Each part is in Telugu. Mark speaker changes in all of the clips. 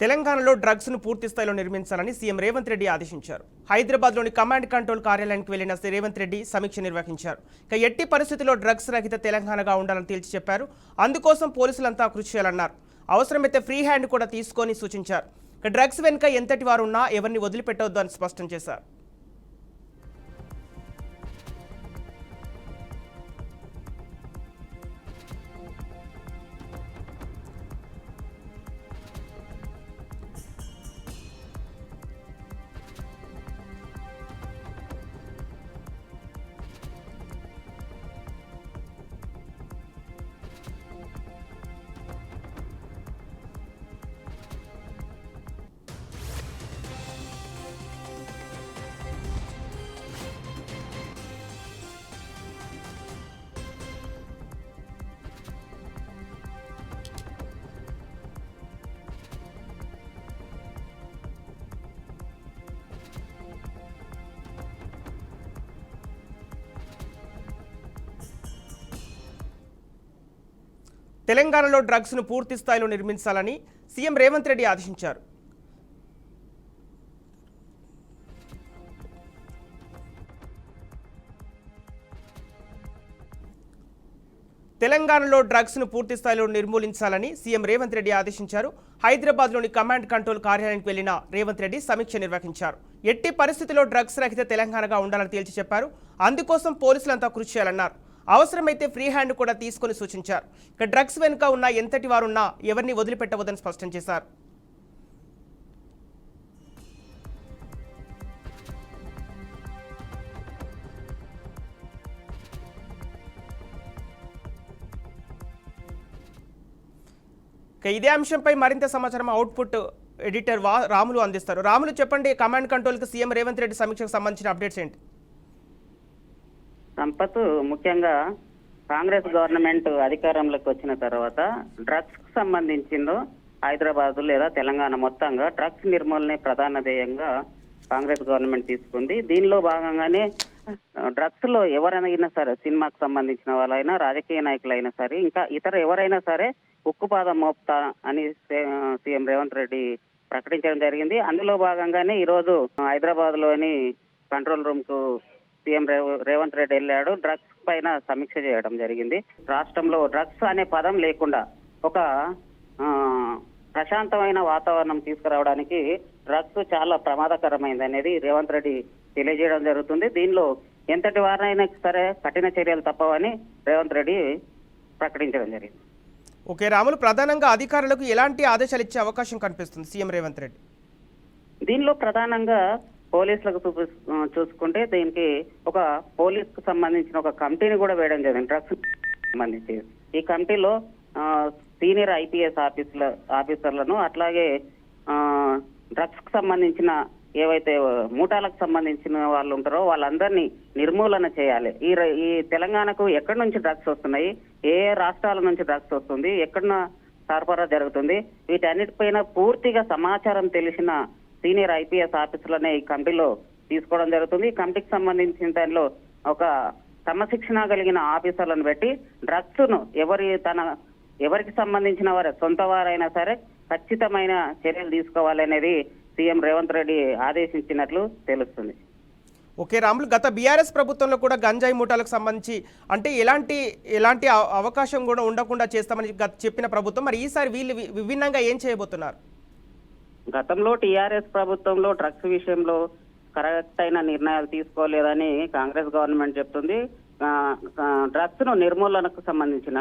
Speaker 1: తెలంగాణలో డ్రగ్స్ను పూర్తి స్థాయిలో నిర్మించాలని సీఎం రేవంత్ రెడ్డి ఆదేశించారు. హైదరాబాద్లోని కమాండ్ కంట్రోల్ కార్యాలయానికి వెళ్ళిన శ్రీ రేవంత్ రెడ్డి సమీక్ష నిర్వహించారు. ఇక ఎట్టి పరిస్థితుల్లో డ్రగ్స్ రహిత తెలంగాణగా ఉండాలని తేల్చి చెప్పారు. అందుకోసం పోలీసులంతా కృషి చేయాలన్నారు. అవసరమైతే ఫ్రీ హ్యాండ్ కూడా తీసుకొని సూచించారు. ఇక డ్రగ్స్ వెనుక ఎంతటి వారు ఉన్నా ఎవరిని వదిలిపెట్టవద్దు అని స్పష్టం చేశారు. తెలంగాణలో డ్రగ్స్ను పూర్తి స్థాయిలో నిర్మించాలని సీఎం రేవంత్ రెడ్డి ఆదేశించారు. తెలంగాణలో డ్రగ్స్ను పూర్తి స్థాయిలో నిర్మూలించాలని సీఎం రేవంత్ రెడ్డి ఆదేశించారు. హైదరాబాద్లోని కమాండ్ కంట్రోల్ కార్యాలయానికి వెళ్ళిన రేవంత్ రెడ్డి సమీక్ష నిర్వహించారు. ఎట్టి పరిస్థితుల్లో డ్రగ్స్ రహిత తెలంగాణగా ఉండాలని తేల్చి చెప్పారు. అందుకోసం పోలీసులంతా కృషి చేయాలన్నారు. అవసరమైతే ఫ్రీ హ్యాండ్ కూడా తీసుకొని సూచించారు. ఇక డ్రగ్స్ వెనుక ఉన్న ఎంతటి వారున్నా ఎవరిని వదిలిపెట్టవద్దని స్పష్టం చేశారు. ఇక ఇదే అంశంపై మరింత సమాచారం అవుట్పుట్ ఎడిటర్ వా రాములు అందిస్తారు. రాములు చెప్పండి కమాండ్ కంట్రోల్కి సీఎం రేవంత్ రెడ్డి సమీక్షకు సంబంధించిన అప్డేట్స్ ఏంటి?
Speaker 2: సంపత్ ముఖ్యంగా కాంగ్రెస్ గవర్నమెంట్ అధికారంలోకి వచ్చిన తర్వాత డ్రగ్స్కు సంబంధించిందో హైదరాబాద్ లేదా తెలంగాణ మొత్తంగా డ్రగ్స్ నిర్మూలనే ప్రధాన ధ్యేయంగా కాంగ్రెస్ గవర్నమెంట్ తీసుకుంది. దీనిలో భాగంగానే డ్రగ్స్లో ఎవరైనా సరే సినిమాకు సంబంధించిన వాళ్ళైనా రాజకీయ నాయకులైనా సరే ఇంకా ఇతర ఎవరైనా సరే ఉక్కుపాదం మోపుతా అని సీఎం రేవంత్ రెడ్డి ప్రకటించడం జరిగింది. అందులో భాగంగానే ఈ రోజు హైదరాబాద్లోని కంట్రోల్ రూమ్కు సీఎం రేవ- రేవంత్ రెడ్డి వెళ్ళాడు. డ్రగ్స్ పైన సమీక్ష చేయడం జరిగింది. రాష్ట్రంలో డ్రగ్స్ అనే పదం లేకుండా ఒక ప్రశాంతమైన వాతావరణం తీసుకురావడానికి డ్రగ్స్ చాలా ప్రమాదకరమైంది అనేది రేవంత్ రెడ్డి తెలియజేయడం జరుగుతుంది. దీనిలో ఎంతటి వారైనా సరే కఠిన చర్యలు తప్పవని రేవంత్ రెడ్డి ప్రకటించడం జరిగింది.
Speaker 1: ఓకే రాములు ప్రధానంగా అధికారులకు ఎలాంటి ఆదేశాలు ఇచ్చే అవకాశం కనిపిస్తుంది సీఎం రేవంత్ రెడ్డి?
Speaker 2: దీనిలో ప్రధానంగా పోలీసులకు చూపి చూసుకుంటే దీనికి ఒక పోలీస్కు సంబంధించిన ఒక కమిటీని కూడా వేయడం జరిగింది. డ్రగ్స్ సంబంధించి. ఈ కమిటీలో సీనియర్ ఐపీఎస్ ఆఫీసుల ఆఫీసర్లను అట్లాగే డ్రగ్స్కు సంబంధించిన ఏవైతే మూటాలకు సంబంధించిన వాళ్ళు ఉంటారో వాళ్ళందరినీ నిర్మూలన చేయాలి. ఈ ఈ తెలంగాణకు ఎక్కడి నుంచి డ్రగ్స్ వస్తున్నాయి? ఏ ఏ రాష్ట్రాల నుంచి డ్రగ్స్ వస్తుంది? ఎక్కడ సరఫరా జరుగుతుంది? వీటన్నిటిపైన పూర్తిగా సమాచారం తెలిసిన సీనియర్ ఐపీఎస్ ఆఫీసర్లనే ఈ కమిటీలో తీసుకోవడం జరుగుతుంది. ఈ కమిటీకి సంబంధించిన దానిలో ఒక క్రమశిక్షణ కలిగిన ఆఫీసర్లను పెట్టి డ్రగ్స్ను ఎవరి తన ఎవరికి సంబంధించిన వారు సొంత వారైనా సరే ఖచ్చితమైన చర్యలు తీసుకోవాలనేది సీఎం రేవంత్ రెడ్డి ఆదేశించినట్లు తెలుస్తుంది.
Speaker 1: ఓకే రాములు గత బీఆర్ఎస్ ప్రభుత్వంలో కూడా గంజాయి మూటాలకు సంబంధించి అంటే ఎలాంటి ఎలాంటి అవ- అవకాశం కూడా ఉండకుండా చేస్తామని గత చెప్పిన ప్రభుత్వం. మరి ఈసారి వీళ్ళు విభిన్నంగా ఏం చేయబోతున్నారు?
Speaker 2: గతంలో టీఆర్ఎస్ ప్రభుత్వంలో డ్రగ్స్ విషయంలో కరెక్ట్ అయిన నిర్ణయాలు తీసుకోలేదని కాంగ్రెస్ గవర్నమెంట్ చెప్తుంది. డ్రగ్స్ను నిర్మూలనకు సంబంధించిన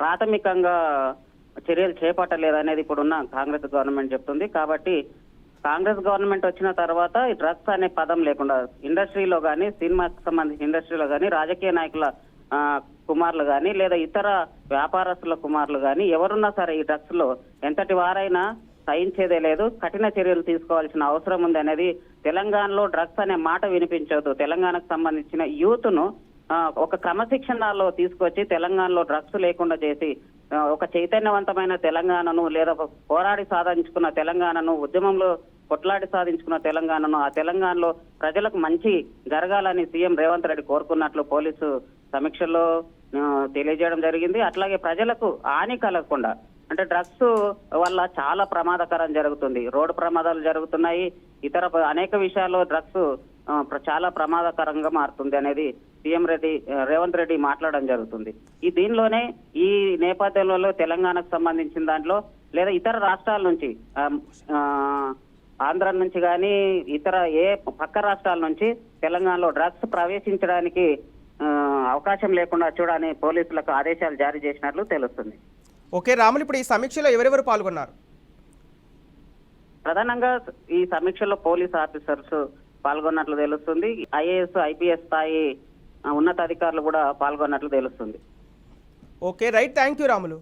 Speaker 2: ప్రాథమికంగా చర్యలు చేపట్టలేదనేది ఇప్పుడున్న కాంగ్రెస్ గవర్నమెంట్ చెప్తుంది. కాబట్టి కాంగ్రెస్ గవర్నమెంట్ వచ్చిన తర్వాత ఈ డ్రగ్స్ అనే పదం లేకుండా ఇండస్ట్రీలో కానీ సినిమాకి సంబంధించిన ఇండస్ట్రీలో కానీ రాజకీయ నాయకుల కుమారులు కానీ లేదా ఇతర వ్యాపారస్తుల కుమారులు కానీ ఎవరున్నా సరే ఈ డ్రగ్స్లో ఎంతటి వారైనా సహించేదే లేదు. కఠిన చర్యలు తీసుకోవాల్సిన అవసరం ఉంది అనేది తెలంగాణలో డ్రగ్స్ అనే మాట వినిపించదు తెలంగాణకు సంబంధించిన యూత్ను ఒక క్రమశిక్షణలో తీసుకొచ్చి తెలంగాణలో డ్రగ్స్ లేకుండా చేసి ఒక చైతన్యవంతమైన తెలంగాణను లేదా పోరాడి సాధించుకున్న తెలంగాణను ఉద్యమంలో కొట్లాడి సాధించుకున్న తెలంగాణను ఆ తెలంగాణలో ప్రజలకు మంచి జరగాలని సీఎం రేవంత్ రెడ్డి కోరుకున్నట్లు పోలీసు సమీక్షలో తెలియజేయడం జరిగింది. అట్లాగే ప్రజలకు హాని కలగకుండా అంటే డ్రగ్స్ వల్ల చాలా ప్రమాదకరం జరుగుతుంది. రోడ్డు ప్రమాదాలు జరుగుతున్నాయి. ఇతర అనేక విషయాల్లో డ్రగ్స్ చాలా ప్రమాదకరంగా మారుతుంది అనేది సీఎం రెడ్డి రేవంత్ రెడ్డి మాట్లాడడం జరుగుతుంది. ఈ దీనిలోనే ఈ నేపథ్యంలో తెలంగాణకు సంబంధించిన దాంట్లో లేదా ఇతర రాష్ట్రాల నుంచి ఆంధ్ర నుంచి కానీ ఇతర ఏ పక్క రాష్ట్రాల నుంచి తెలంగాణలో డ్రగ్స్ ప్రవేశించడానికి అవకాశం లేకుండా చూడని పోలీసులకు ఆదేశాలు జారీ చేసినట్లు తెలుస్తుంది.
Speaker 1: ఓకే రాములు ఇప్పుడు ఈ సమీక్షలో ఎవరెవరు పాల్గొన్నారు?
Speaker 2: ప్రధానంగా ఈ సమీక్షలో పోలీస్ ఆఫీసర్స్ పాల్గొన్నట్లు తెలుస్తుంది. ఐఏఎస్ ఐపీఎస్ స్థాయి ఉన్నతాధికారులు కూడా పాల్గొన్నట్లు తెలుస్తుంది.
Speaker 1: Okay right. Thank you Ramulu.